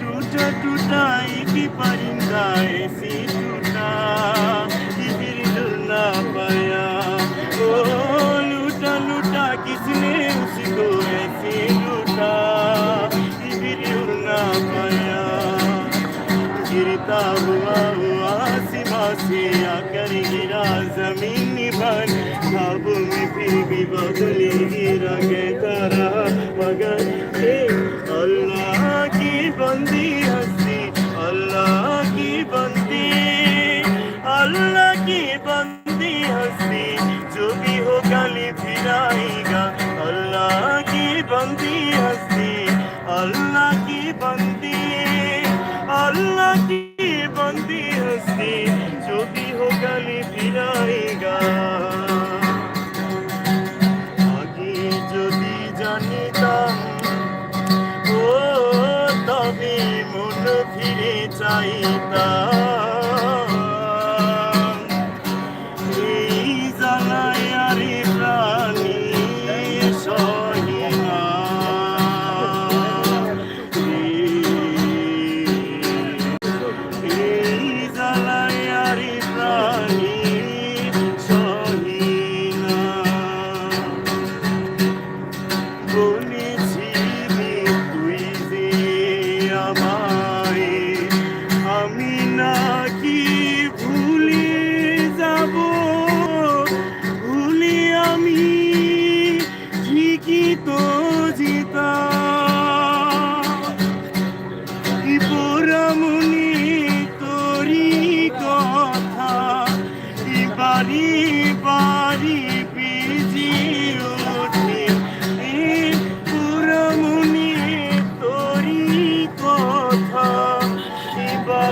Tuta tuta ikiparinda esi tuta Kibirindulna paya. Oh luta luta kisne usiko esi luta Kibirindulna paya. Girita hua hua sima se akar gira zamin पर खाब में फिर भी बदली गिरा के keep on the earth.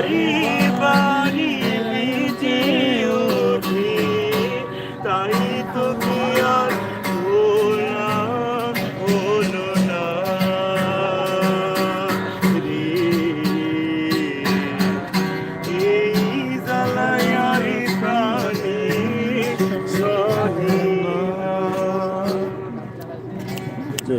বাড়ি বাড়ি বেজে ওঠে তাই তো কি আর ভোলা হলো না। রে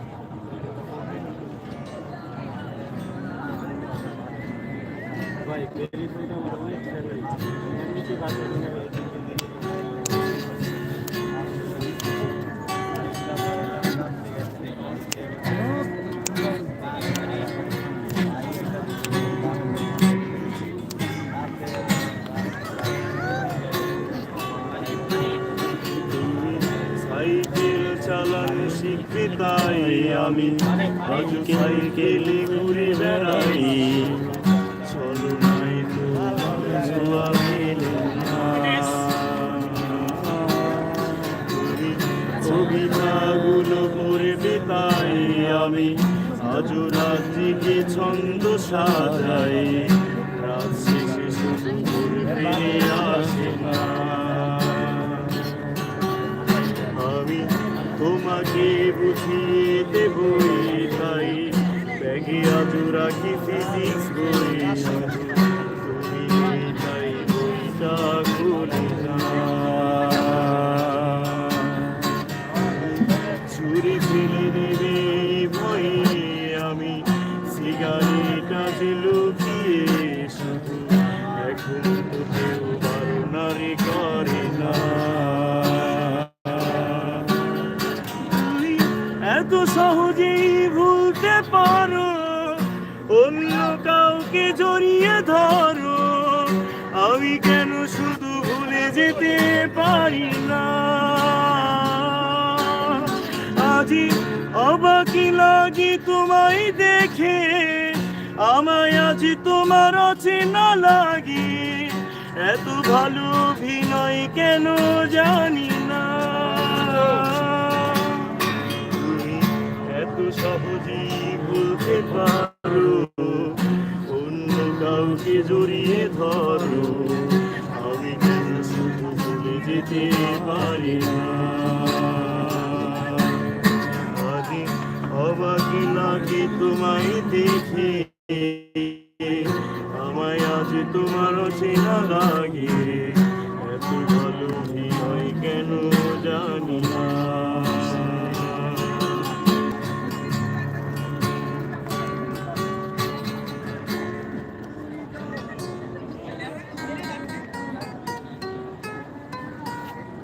চালানো শিখতে তাই আমি। আজ সাইকেলে ঘুরে বেড়াই। কবিতাগুলো পড়বে তাই আমি আজও রাত্রিকে ছন্দ সাজাই রাত শেষে শুধু ফিরে আসে না আমি তোমাকে বুঝিয়ে দেব তাই ব্যাগে আজ রাখি ফিজিক্স বই ছুরি ফেলে দেবে ভয়ে আমি। সিগারেট আজ লুকিয়ে শুধু এখন তো কেউ বারণারে করে না। এত সহজেই ভুলতে পারো, অন্য কাউকে জড়িয়ে ধরো। আমি কেন শুধু ভুলে যেতে পারি না? আজি অবাকি লাগি তোমায় দেখে। আমায় আজ তোমার অচেনা লাগি। এত ভালো অভিনয় কেন জানি না। তুমি এত সহজেই ভুলতে পারো, অন্য কাউকে জড়িয়ে ধরো। আমি কেন শুধু ভুলে যেতে পারি না। তোমায় দেখে। আমায় আজ তোমার চেনা লাগি।